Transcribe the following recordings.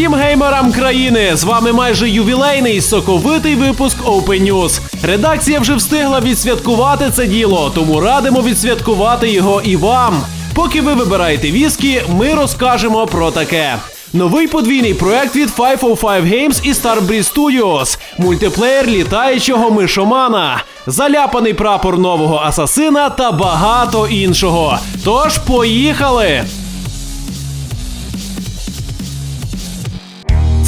Усім геймерам країни! З вами майже ювілейний соковитий випуск Open News. Редакція вже встигла відсвяткувати це діло, тому радимо відсвяткувати його і вам. Поки ви вибираєте віскі, ми розкажемо про таке. Новий подвійний проект від 505 Games і Starbreeze Studios. Мультиплеєр літаючого мишомана. Заляпаний прапор нового асасина та багато іншого. Тож поїхали!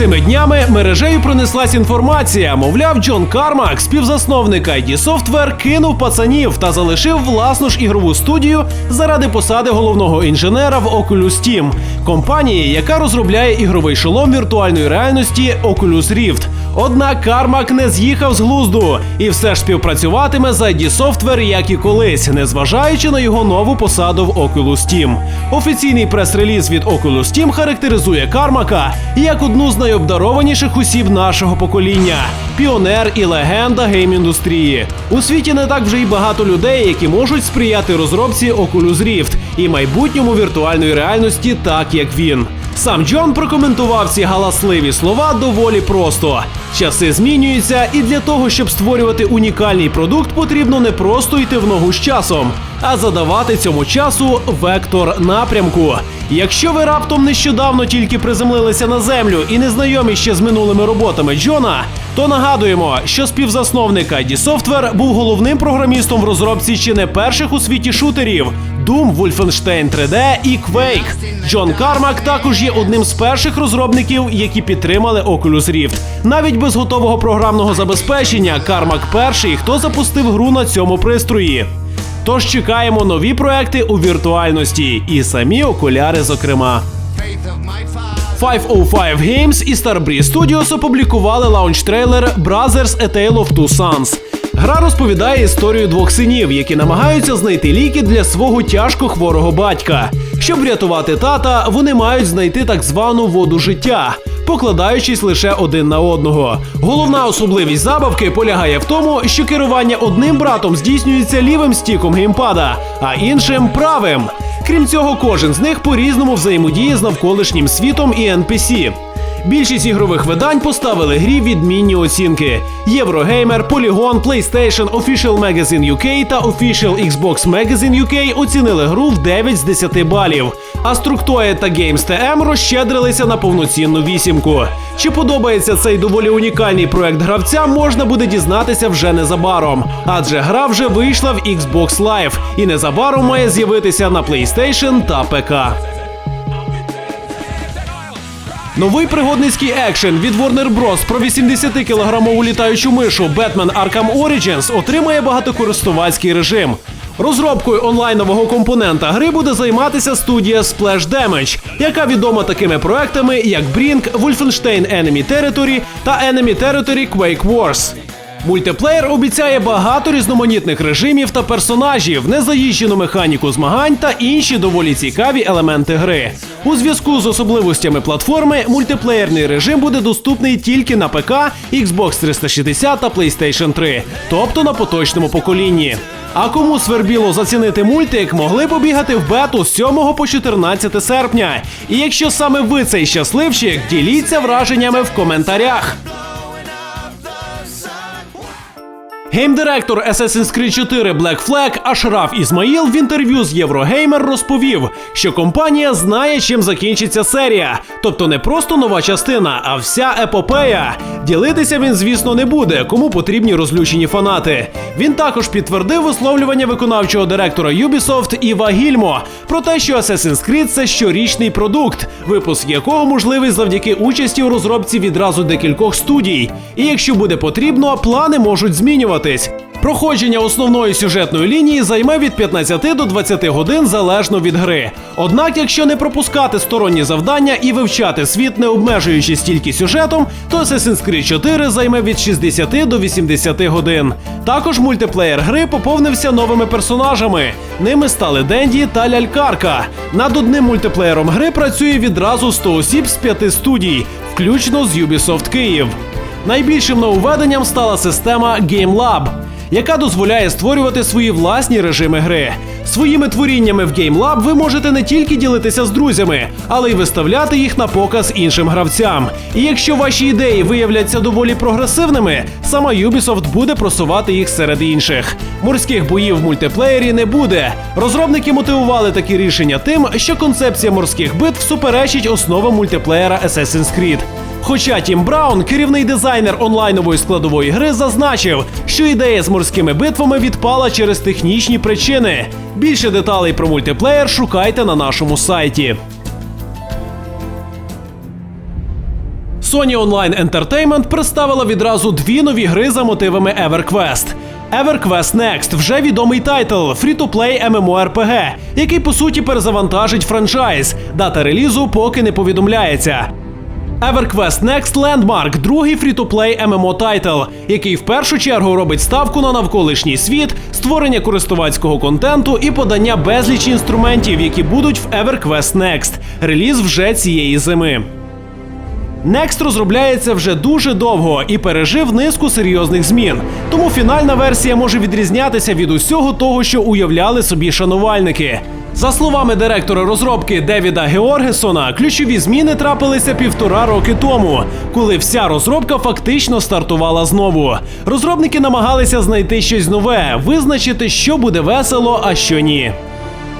Цими днями мережею пронеслась інформація. Мовляв, Джон Кармак, співзасновник ID Software, кинув пацанів та залишив власну ж ігрову студію заради посади головного інженера в Oculus Team, компанії, яка розробляє ігровий шолом віртуальної реальності Oculus Rift. Однак Кармак не з'їхав з глузду і все ж співпрацюватиме з ID Software, як і колись, незважаючи на його нову посаду в Oculus Team. Офіційний прес-реліз від Oculus Team характеризує Кармака як одну з найобдарованіших осіб нашого покоління, піонер і легенда гейм-індустрії. У світі не так вже й багато людей, які можуть сприяти розробці Oculus Rift і майбутньому віртуальної реальності, так як він. Сам Джон прокоментував ці галасливі слова доволі просто. Часи змінюються, і для того, щоб створювати унікальний продукт, потрібно не просто йти в ногу з часом, а задавати цьому часу вектор напрямку. Якщо ви раптом нещодавно тільки приземлилися на землю і не знайомі ще з минулими роботами Джона, то нагадуємо, що співзасновник ID Software був головним програмістом в розробці чи не перших у світі шутерів Doom, Wolfenstein 3D і Quake. Джон Кармак також є одним з перших розробників, які підтримали Oculus Rift. Навіть без готового програмного забезпечення Кармак перший, хто запустив гру на цьому пристрої. Тож чекаємо нові проекти у віртуальності і самі окуляри, зокрема. 505 Games і Starbreeze Studios опублікували лаунч-трейлер Brothers A Tale of Two Sons. Гра розповідає історію двох синів, які намагаються знайти ліки для свого тяжко хворого батька. Щоб врятувати тата, вони мають знайти так звану воду життя, покладаючись лише один на одного. Головна особливість забавки полягає в тому, що керування одним братом здійснюється лівим стіком геймпада, а іншим правим. Крім цього, кожен з них по-різному взаємодіє з навколишнім світом і NPC. Більшість ігрових видань поставили грі відмінні оцінки: Єврогеймер, Polygon, PlayStation, Official Magazine UK та Official Xbox Magazine UK оцінили гру в 9 з 10 балів. А Structoid та Games TM розщедрилися на повноцінну вісімку. Чи подобається цей доволі унікальний проект гравця, можна буде дізнатися вже незабаром, адже гра вже вийшла в Xbox Live і незабаром має з'явитися на PlayStation та ПК. Новий пригодницький екшен від Warner Bros. про 80-кілограмову літаючу мишу Batman Arkham Origins отримає багатокористувацький режим. Розробкою онлайнового компонента гри буде займатися студія Splash Damage, яка відома такими проектами, як Brink, Wolfenstein Enemy Territory та Enemy Territory Quake Wars. Мультиплеєр обіцяє багато різноманітних режимів та персонажів, незаїжджену механіку змагань та інші доволі цікаві елементи гри. У зв'язку з особливостями платформи мультиплеєрний режим буде доступний тільки на ПК, Xbox 360 та PlayStation 3, тобто на поточному поколінні. А кому свербіло зацінити мультик, могли побігати в бету з 7 по 14 серпня. І якщо саме ви цей щасливчик, діліться враженнями в коментарях. Геймдиректор Assassin's Creed 4 Black Flag Ашраф Ізмаїл в інтерв'ю з Єврогеймер розповів, що компанія знає, чим закінчиться серія, тобто не просто нова частина, а вся епопея. Ділитися він, звісно, не буде, кому потрібні розлючені фанати. Він також підтвердив висловлювання виконавчого директора Ubisoft Іва Гільмо про те, що Assassin's Creed – це щорічний продукт, випуск якого можливий завдяки участі у розробці відразу декількох студій. І якщо буде потрібно, плани можуть змінюватись. Проходження основної сюжетної лінії займе від 15 до 20 годин залежно від гри. Однак, якщо не пропускати сторонні завдання і вивчати світ, не обмежуючись тільки сюжетом, то Assassin's Creed 4 займе від 60 до 80 годин. Також мультиплеєр гри поповнився новими персонажами. Ними стали Денді та Лялькарка. Над одним мультиплеєром гри працює відразу 100 осіб з п'яти студій, включно з Ubisoft Київ. Найбільшим нововведенням стала система GameLab, яка дозволяє створювати свої власні режими гри. Своїми творіннями в GameLab ви можете не тільки ділитися з друзями, але й виставляти їх на показ іншим гравцям. І якщо ваші ідеї виявляться доволі прогресивними, сама Ubisoft буде просувати їх серед інших. Морських боїв в мультиплеєрі не буде. Розробники мотивували такі рішення тим, що концепція морських битв суперечить основам мультиплеєра Assassin's Creed. Хоча Тім Браун, керівний дизайнер онлайнової складової гри, зазначив, що ідея з морськими битвами відпала через технічні причини. Більше деталей про мультиплеєр шукайте на нашому сайті. Sony Online Entertainment представила відразу дві нові гри за мотивами EverQuest. EverQuest Next вже відомий тайтл фрі-то-плей MMORPG, який по суті перезавантажить франчайз. Дата релізу поки не повідомляється. EverQuest Next Landmark – другий фрі-то-плей MMO тайтл, який в першу чергу робить ставку на навколишній світ, створення користувацького контенту і подання безліч інструментів, які будуть в EverQuest Next. Реліз вже цієї зими. Next розробляється вже дуже довго і пережив низку серйозних змін. Тому фінальна версія може відрізнятися від усього того, що уявляли собі шанувальники. За словами директора розробки Девіда Георгесона, ключові зміни трапилися півтора роки тому, коли вся розробка фактично стартувала знову. Розробники намагалися знайти щось нове, визначити, що буде весело, а що ні.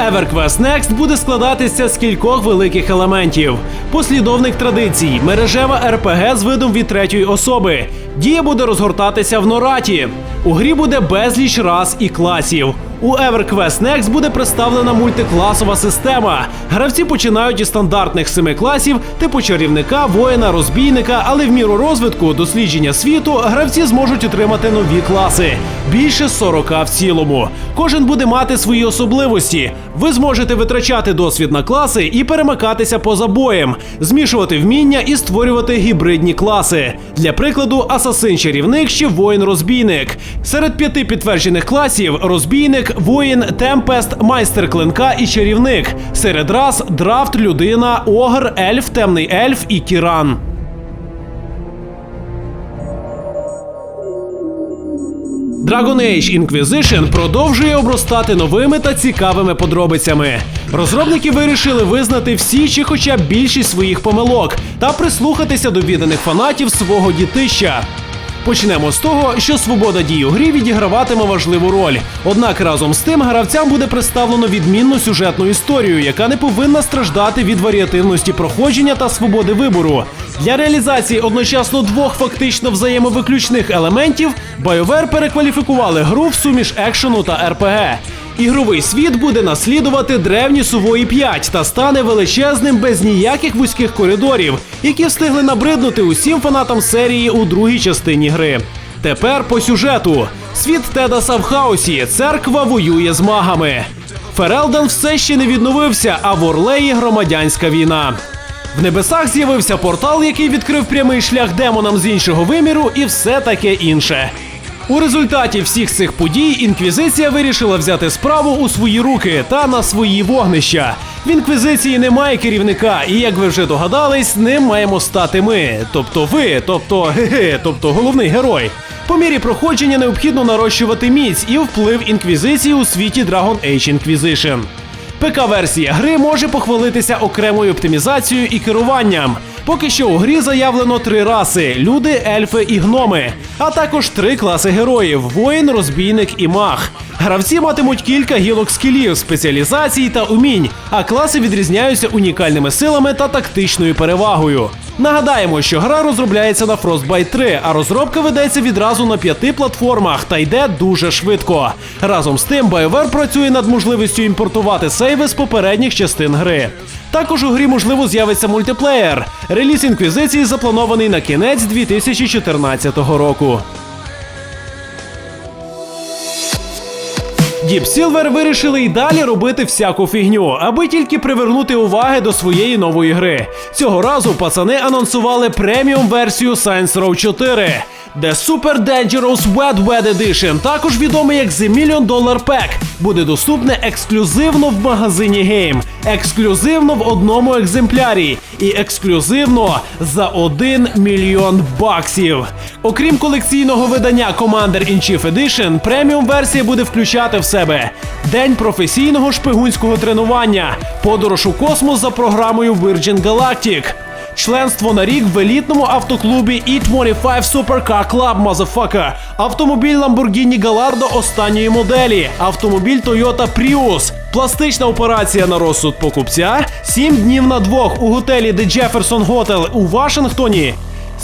EverQuest Next буде складатися з кількох великих елементів: послідовних традицій, мережева РПГ з видом від третьої особи. Дія буде розгортатися в Нораті. У грі буде безліч рас і класів. У EverQuest Next буде представлена мультикласова система. Гравці починають із стандартних семи класів, типу чарівника, воїна, розбійника, але в міру розвитку дослідження світу гравці зможуть отримати нові класи. Більше 40 в цілому. Кожен буде мати свої особливості. Ви зможете витрачати досвід на класи і перемикатися поза боєм, змішувати вміння і створювати гібридні класи. Для прикладу, асасин-чарівник чи воїн-розбійник. Серед п'яти підтверджених класів розбійник, воїн, темпест, майстер клинка і чарівник. Серед рас драфт, людина, огр, ельф, темний ельф і кіран. Dragon Age Inquisition продовжує обростати новими та цікавими подробицями. Розробники вирішили визнати всі чи хоча б більшість своїх помилок та прислухатися до відданих фанатів свого дітища. Почнемо з того, що свобода дій у грі відіграватиме важливу роль. Однак разом з тим гравцям буде представлено відмінну сюжетну історію, яка не повинна страждати від варіативності проходження та свободи вибору. Для реалізації одночасно двох фактично взаємовиключних елементів BioWare перекваліфікували гру в суміш екшену та РПГ. Ігровий світ буде наслідувати древні сувої 5 та стане величезним без ніяких вузьких коридорів, які встигли набриднути усім фанатам серії у другій частині гри. Тепер по сюжету. Світ Тедаса в хаосі, церква воює з магами. Ферелден все ще не відновився, а в Орлеї громадянська війна. В небесах з'явився портал, який відкрив прямий шлях демонам з іншого виміру, і все таке інше. У результаті всіх цих подій інквізиція вирішила взяти справу у свої руки та на свої вогнища. В інквізиції немає керівника, і як ви вже догадались, ним маємо стати ми, тобто ви, тобто ге-ге, тобто головний герой. По мірі проходження необхідно нарощувати міць і вплив інквізиції у світі Dragon Age Inquisition. ПК-версія гри може похвалитися окремою оптимізацією і керуванням. Поки що у грі заявлено три раси: люди, ельфи і гноми, а також три класи героїв: воїн, розбійник і маг. Гравці матимуть кілька гілок скілів, спеціалізацій та умінь, а класи відрізняються унікальними силами та тактичною перевагою. Нагадаємо, що гра розробляється на Frostbite 3, а розробка ведеться відразу на п'яти платформах та йде дуже швидко. Разом з тим, BioWare працює над можливістю імпортувати сейви з попередніх частин гри. Також у грі можливо з'явиться мультиплеєр. Реліз інквізиції запланований на кінець 2014 року. Deep Silver вирішили й далі робити всяку фігню, аби тільки привернути уваги до своєї нової гри. Цього разу пацани анонсували преміум версію Saints Row 4. The Super Dangerous Wet Wet Edition, також відомий як The Million Dollar Pack, буде доступне ексклюзивно в магазині Game, ексклюзивно в одному екземплярі і ексклюзивно за 1 мільйон баксів. Окрім колекційного видання Commander in Chief Edition, преміум версія буде включати в себе день професійного шпигунського тренування, подорож у космос за програмою Virgin Galactic. Членство на рік в елітному автоклубі E25 Supercar Club Motherfucker, автомобіль Lamborghini Gallardo останньої моделі, автомобіль Toyota Prius, пластична операція на розсуд покупця, 7 днів на двох у готелі The Jefferson Hotel у Вашингтоні.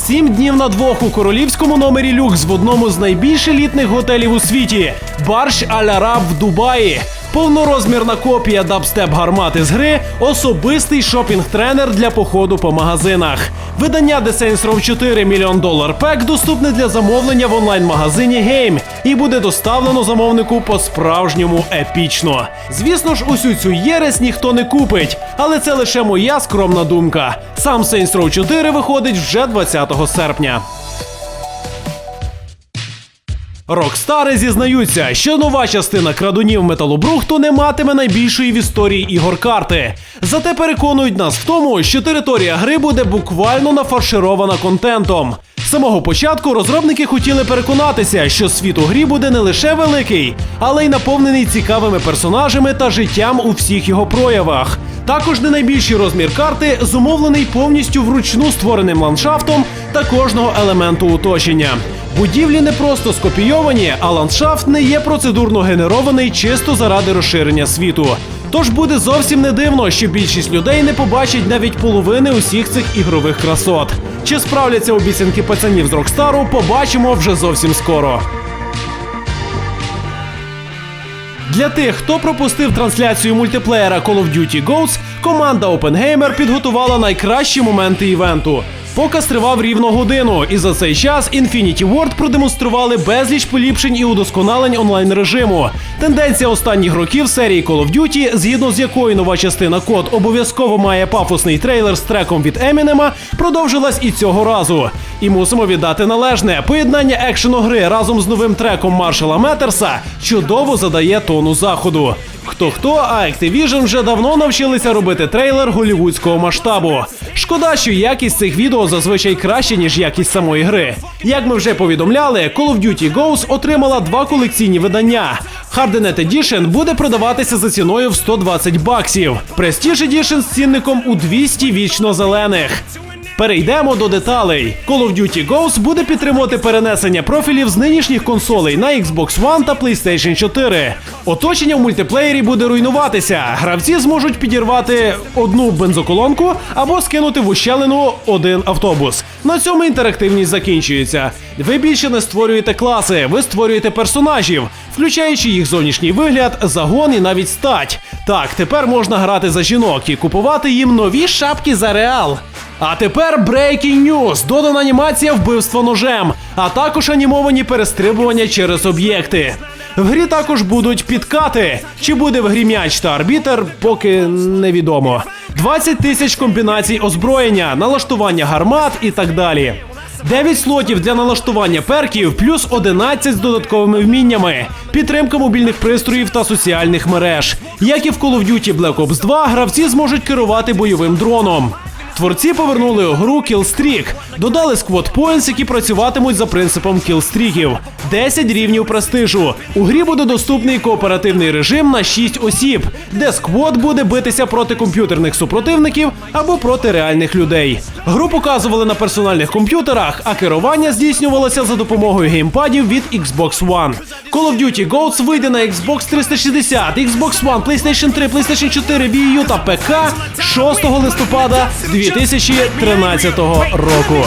Сім днів на двох у королівському номері люкс в одному з найбільш елітних готелів у світі. Барш Аль-Араб в Дубаї. Повнорозмірна копія дабстеп гармати з гри, особистий шопінг-тренер для походу по магазинах. Видання The Saints Row 4 мільйон долар пек доступне для замовлення в онлайн-магазині Game і буде доставлено замовнику по-справжньому епічно. Звісно ж, усю цю єресь ніхто не купить, але це лише моя скромна думка. Сам Saints Row 4 виходить вже 20 серпня. Рокстари зізнаються, що нова частина крадунів металобрухту не матиме найбільшої в історії ігор карти. Зате переконують нас в тому, що територія гри буде буквально нафарширована контентом. З самого початку розробники хотіли переконатися, що світ у грі буде не лише великий, але й наповнений цікавими персонажами та життям у всіх його проявах. Також не найбільший розмір карти зумовлений повністю вручну створеним ландшафтом та кожного елементу оточення. Будівлі не просто скопійовані, а ландшафт не є процедурно генерований чисто заради розширення світу. Тож буде зовсім не дивно, що більшість людей не побачить навіть половини усіх цих ігрових красот. Чи справляться обіцянки пацанів з Рокстару, побачимо вже зовсім скоро. Для тих, хто пропустив трансляцію мультиплеєра Call of Duty Ghosts, команда OpenGamer підготувала найкращі моменти івенту. Показ тривав рівно годину, і за цей час Infinity Ward продемонстрували безліч поліпшень і удосконалень онлайн режиму. Тенденція останніх років серії Call of Duty, згідно з якою нова частина код обов'язково має пафосний трейлер з треком від Емінема, продовжилась і цього разу. І мусимо віддати належне. Поєднання екшену гри разом з новим треком Маршала Метерса чудово задає тону заходу. Хто хто, а Activision вже давно навчилися робити трейлер голівудського масштабу. Шкода, що якість цих відео зазвичай краще, ніж якість самої гри. Як ми вже повідомляли, Call of Duty Ghosts отримала два колекційні видання. Hardened Edition буде продаватися за ціною в 120 баксів. Prestige Edition з цінником у 200 вічно зелених. Перейдемо до деталей. Call of Duty Ghost буде підтримувати перенесення профілів з нинішніх консолей на Xbox One та PlayStation 4. Оточення в мультиплеєрі буде руйнуватися. Гравці зможуть підірвати одну бензоколонку або скинути в ущелину один автобус. На цьому інтерактивність закінчується. Ви більше не створюєте класи, ви створюєте персонажів, включаючи їх зовнішній вигляд, загон і навіть стать. Так, тепер можна грати за жінок і купувати їм нові шапки за реал. А тепер Breaking News. Додана анімація вбивства ножем, а також анімовані перестрибування через об'єкти. В грі також будуть підкати. Чи буде в грі м'яч та арбітер, поки невідомо. 20 тисяч комбінацій озброєння, налаштування гармат і так далі. 9 слотів для налаштування перків, плюс 11 з додатковими вміннями, підтримка мобільних пристроїв та соціальних мереж. Як і в Call of Duty Black Ops 2, гравці зможуть керувати бойовим дроном. Творці повернули гру Killstreak, додали Squad Points, які працюватимуть за принципом кілстріків. 10 рівнів престижу. У грі буде доступний кооперативний режим на 6 осіб, де сквот буде битися проти комп'ютерних супротивників або проти реальних людей. Гру показували на персональних комп'ютерах, а керування здійснювалося за допомогою геймпадів від Xbox One. Call of Duty Ghosts вийде на Xbox 360, Xbox One, PlayStation 3, PlayStation 4, Wii U та ПК 6 листопада 2013 року.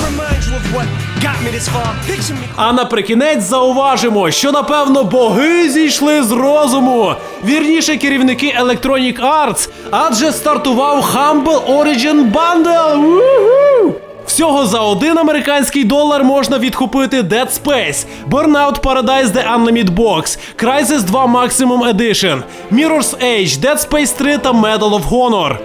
А наприкінець зауважимо, що напевно боги зійшли з розуму. Вірніше керівники Electronic Arts, адже стартував Humble Origin Bundle. Уху! Всього за один американський долар можна відкупити Dead Space, Burnout Paradise The Unlimited Box, Crysis 2 Maximum Edition, Mirror's Edge, Dead Space 3 та Medal of Honor.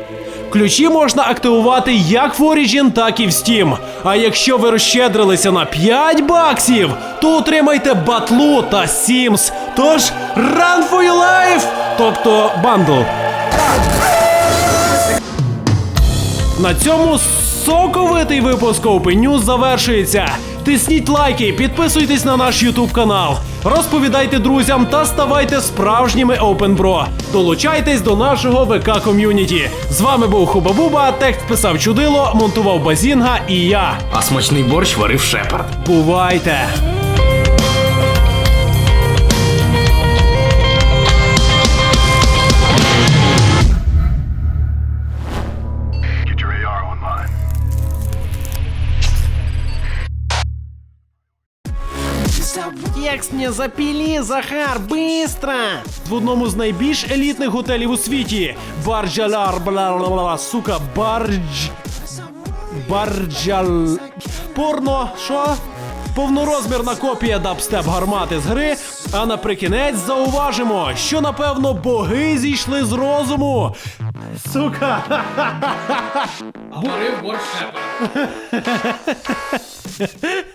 Ключі можна активувати як в Origin, так і в Steam. А якщо ви розщедрилися на 5 баксів, то отримайте батлу та Sims. Тож run for your life! Тобто бандл. На цьому соковитий випуск Open News завершується. Тисніть лайки, підписуйтесь на наш Ютуб канал, розповідайте друзям та ставайте справжніми Open Bro. Долучайтесь до нашого ВК ком'юніті. З вами був Хуба-Буба, текст писав чудило, монтував Базінга і я. А смачний борщ варив Шепард. Бувайте! Текст не запілі, Захар, быстро! В одному з найбільш елітних готелів у світі. Барджаляр, бла сука, бардж. Барджал. Порно, що? Повнорозмірна копія дабстеп гармати з гри. А наприкінець зауважимо, що напевно боги зійшли з розуму. Сука! Варив борщ.